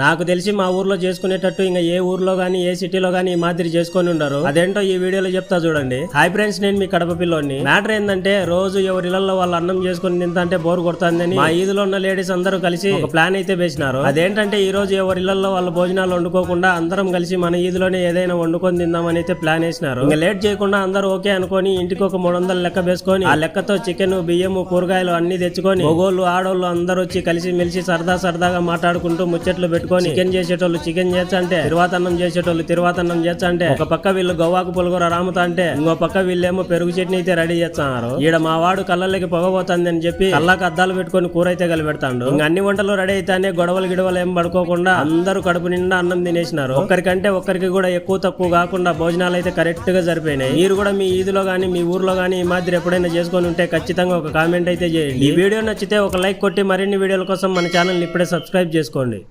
నాకు తెలిసి మా ఊర్లో చేసుకునేటట్టు ఇంకా ఏ ఊర్లో గానీ ఏ సిటీలో గానీ ఈ మాదిరి చేసుకొని ఉండరు. అదేంటో ఈ వీడియోలో చెప్తా చూడండి. హాయ్ ఫ్రెండ్స్ నేను మీ కడప పిల్లోని మ్యాటర్ ఏంటంటే రోజు ఎవరి ఇళ్ళలో వాళ్ళు అన్నం చేసుకుని తింటే బోర్ కొడుతుందని మా ఈదులో ఉన్న లేడీస్ అందరూ కలిసి ఒక ప్లాన్ అయితే వేసినారు. అదేంటంటే ఈ రోజు ఎవరిళ్ళలో వాళ్ళ భోజనాలు వండుకోకుండా అందరం కలిసి మన ఈదులోనే ఏదైనా వండుకొని తిందామని అయితే ప్లాన్ వేసినారు. ఇంకా లేట్ చేయకుండా అందరూ ఓకే అనుకొని ఇంటికి ఒక మూడు వందలు లెక్క వేసుకొని ఆ లెక్కతో చికెన్ బియ్యము కూరగాయలు అన్ని తెచ్చుకొని మొగోళ్ళు ఆడోళ్ళు అందరూ వచ్చి కలిసి మెలిసి సరదా సరదాగా మాట్లాడుకుంటూ ముచ్చట్లు పెట్టుకొని చికెన్ చేసేటోళ్ళు చికెన్ చేచ్చంటే తిరువాతన్నం చేసేటోళ్ళు తిరువాతన్నం చేచ్చంటే ఒక పక్క వీళ్ళు గవ్వాకు పులగూర రాముతా అంటే ఇంకో పక్క వీళ్ళేమో పెరుగు చట్నీ అయితే రెడీ చేస్తున్నారు. ఈడ మా వాడు కళ్ళకి పొగబోతుంది అని చెప్పి కళ్ళకు అద్దాలు పెట్టుకొని కూర అయితే కలిపెడతాడు. ఇంక అన్ని వంటలు రెడీ అయితేనే గొడవలు గిడవలు ఏం పడుకోకుండా అందరూ కడుపు నిండా అన్నం తినేసినారు. ఒక్కరికంటే ఒక్కరికి కూడా ఎక్కువ తక్కువ కాకుండా భోజనాలు అయితే కరెక్ట్గా సరిపోయినాయి మీరు కూడా మీ ఈదులో గానీ మీ ఊర్లో గానీ ఈ మాదిరి ఎప్పుడైనా చేసుకొని ఉంటే ఖచ్చితంగా ఒక కామెంట్ అయితే చేయండి. ఈ వీడియో నచ్చితే ఒక లైక్ కొట్టి మరిన్ని వీడియోల కోసం మన ఛానల్ ఇప్పుడే సబ్స్క్రైబ్ చేసుకోండి.